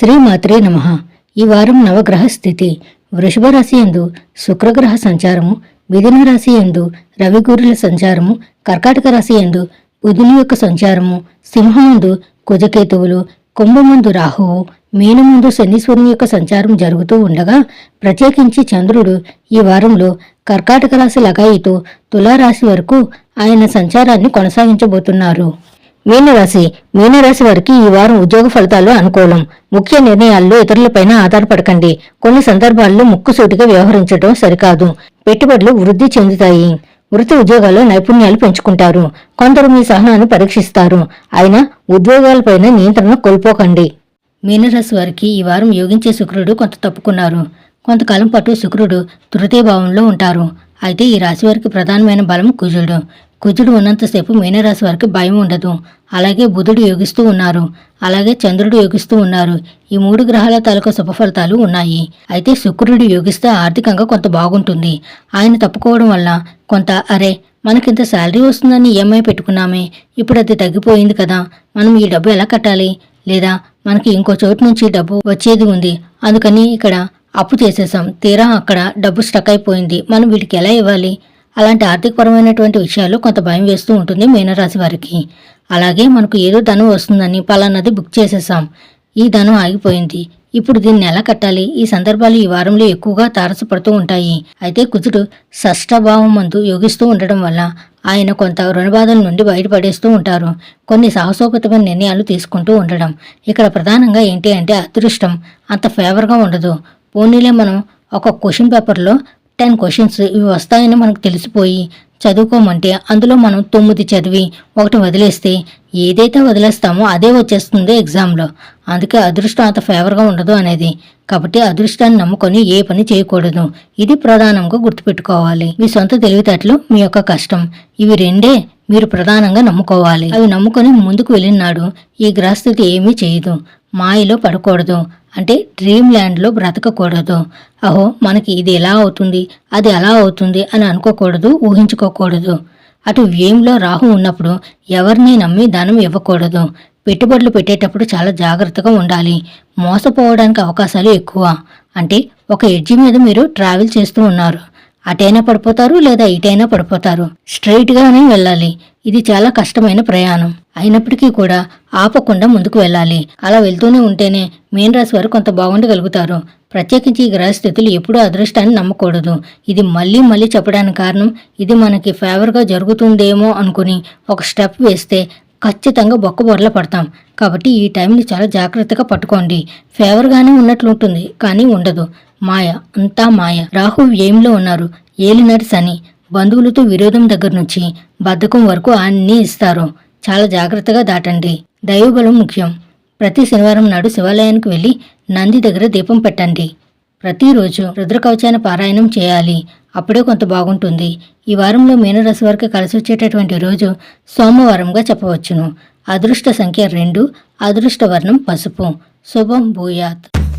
శ్రీమాత్రే నమ. ఈ వారం నవగ్రహ స్థితి. వృషభ రాశి ఎందు శుక్రగ్రహ సంచారము మిథున రాశి ఎందు రవిగూరుల సంచారము కర్కాటక రాశి ఎందు బుధుని యొక్క సంచారము సింహముందు కుజకేతువులు కుంభముందు రాహువు మీనముందు శనీశ్వరుని యొక్క సంచారం జరుగుతూ ఉండగా ప్రత్యేకించి చంద్రుడు ఈ వారంలో కర్కాటక రాశి లగాయితో తులారాశి వరకు ఆయన సంచారాన్ని కొనసాగించబోతున్నారు. మీనరాశి మీనరాశి వారికి ఈ వారం ఉద్యోగ ఫలితాలు అనుకూలం. ముఖ్య నిర్ణయాల్లో ఇతరులపైన ఆధారపడకండి. కొన్ని సందర్భాల్లో ముక్కుసూటిగా వ్యవహరించడం సరికాదు. పెట్టుబడులు వృద్ధి చెందుతాయి. వృత్తి ఉద్యోగాల్లో నైపుణ్యాలు పెంచుకుంటారు. కొందరు మీ సహనాన్ని పరీక్షిస్తారు. అయినా ఉద్యోగాలపైన నియంత్రణ కోల్పోకండి. మీనరాశి వారికి ఈ వారం యోగించే శుక్రుడు కొంత తప్పుకున్నారు. కొంతకాలం పాటు శుక్రుడు తృతీయ భావంలో ఉంటారు. అయితే ఈ రాశి వారికి ప్రధానమైన బలం కుజుడు. కుజుడు ఉన్నంతసేపు మీనరాశి వారికి భయం ఉండదు. అలాగే బుధుడు యోగిస్తూ ఉన్నారు. అలాగే చంద్రుడు యోగిస్తూ ఉన్నారు. ఈ మూడు గ్రహాల తాలూకా శుభఫలితాలు ఉన్నాయి. అయితే శుక్రుడు యోగిస్తే ఆర్థికంగా కొంత బాగుంటుంది. ఆయన తప్పుకోవడం వల్ల కొంత అరే మనకింత శాలరీ వస్తుందని ఈఎంఐ పెట్టుకున్నామే. ఇప్పుడు అది తగ్గిపోయింది కదా. మనం ఈ డబ్బు ఎలా కట్టాలి? లేదా మనకి ఇంకో చోటు నుంచి డబ్బు వచ్చేది ఉంది. అందుకని ఇక్కడ అప్పు చేసేసాం తీరా అక్కడ డబ్బు స్టక్ అయిపోయింది. మనం వీటికి ఎలా ఇవ్వాలి? అలాంటి ఆర్థికపరమైనటువంటి విషయాలు కొంత భయం వేస్తూ ఉంటుంది మీనరాశి వారికి. అలాగే మనకు ఏదో ధనం వస్తుందని పలానాది బుక్ చేసేసాం ఈ ధనం ఆగిపోయింది. ఇప్పుడు దీన్ని ఎలా కట్టాలి? ఈ సందర్భాలు ఈ వారంలో ఎక్కువగా తారసపడుతూ ఉంటాయి. అయితే కుజుడు షష్టభావం మందు యోగిస్తూ ఉండడం వల్ల ఆయన కొంత రుణబాధల నుండి బయటపడేస్తూ ఉంటారు. కొన్ని సాహసోపతమైన నిర్ణయాలు తీసుకుంటూ ఉండడం. ఇక్కడ ప్రధానంగా ఏంటి అంటే అదృష్టం. అంత ఫేవర్గా ఉండదు. పోనీలే మనం ఒక క్వశ్చన్ పేపర్లో టెన్ క్వశ్చన్స్ ఇవి వస్తాయని మనకు తెలిసిపోయి చదువుకోమంటే అందులో మనం తొమ్మిది చదివి ఒకటి వదిలేస్తే ఏదైతే వదిలేస్తామో అదే వచ్చేస్తుంది ఎగ్జామ్లో. అందుకే అదృష్టం అంత ఫేవర్గా ఉండదు అనేది. కాబట్టి అదృష్టాన్ని నమ్ముకొని ఏ పని చేయకూడదు. ఇది ప్రధానంగా గుర్తుపెట్టుకోవాలి. మీ సొంత తెలివితేటలు మీ యొక్క కష్టం. ఇవి రెండే మీరు ప్రధానంగా నమ్ముకోవాలి. అవి నమ్ముకొని ముందుకు వెళ్ళినాడు ఈ గ్రహస్థితి ఏమీ చేయదు. మాయలో పడకూడదు. అంటే డ్రీమ్ ల్యాండ్లో బ్రతకకూడదు. అహో మనకి ఇది ఎలా అవుతుంది? అది ఎలా అవుతుంది అని అనుకోకూడదు ఊహించుకోకూడదు. అటు వ్యయంలో రాహు ఉన్నప్పుడు ఎవరిని నమ్మి ధనం ఇవ్వకూడదు. పెట్టుబడులు పెట్టేటప్పుడు చాలా జాగ్రత్తగా ఉండాలి. మోసపోవడానికి అవకాశాలు ఎక్కువ. అంటే ఒక ఎడ్జి మీద మీరు ట్రావెల్ చేస్తూ ఉన్నారు. అటైనా పడిపోతారు లేదా ఇటైనా పడిపోతారు. స్ట్రైట్గానే వెళ్ళాలి. ఇది చాలా కష్టమైన ప్రయాణం. అయినప్పటికీ కూడా ఆపకుండా ముందుకు వెళ్ళాలి. అలా వెళ్తూనే ఉంటేనే మీన రాశి వారు కొంత బాగుండగలుగుతారు. ప్రత్యేకించి ఈ గ్రహస్థితులు ఎప్పుడూ అదృష్టాన్ని నమ్మకూడదు. ఇది మళ్ళీ మళ్ళీ చెప్పడానికి కారణం ఇది మనకి ఫేవర్గా జరుగుతుందేమో అనుకుని ఒక స్టెప్ వేస్తే ఖచ్చితంగా బొక్కబొరల పడతాం. కాబట్టి ఈ టైంని చాలా జాగ్రత్తగా పట్టుకోండి. ఫేవర్గానే ఉన్నట్లుంటుంది కానీ ఉండదు. మాయ అంతా మాయ. రాహు ఏంలో ఉన్నారు? ఏలినాటి శని. బంధువులతో విరోధం దగ్గర నుంచి బద్ధకం వరకు అన్నీ ఇస్తారు. చాలా జాగ్రత్తగా దాటండి. దైవబలం ముఖ్యం. ప్రతి శనివారం నాడు శివాలయానికి వెళ్ళి నంది దగ్గర దీపం పెట్టండి. ప్రతిరోజు రుద్రకవచాన పారాయణం చేయాలి. అప్పుడే కొంత బాగుంటుంది. ఈ వారంలో మీనరాశి వారికి కలిసి వచ్చేటటువంటి రోజు సోమవారంగా చెప్పవచ్చును. అదృష్ట సంఖ్య రెండు అదృష్ట వర్ణం పసుపు. శుభం భూయాత్.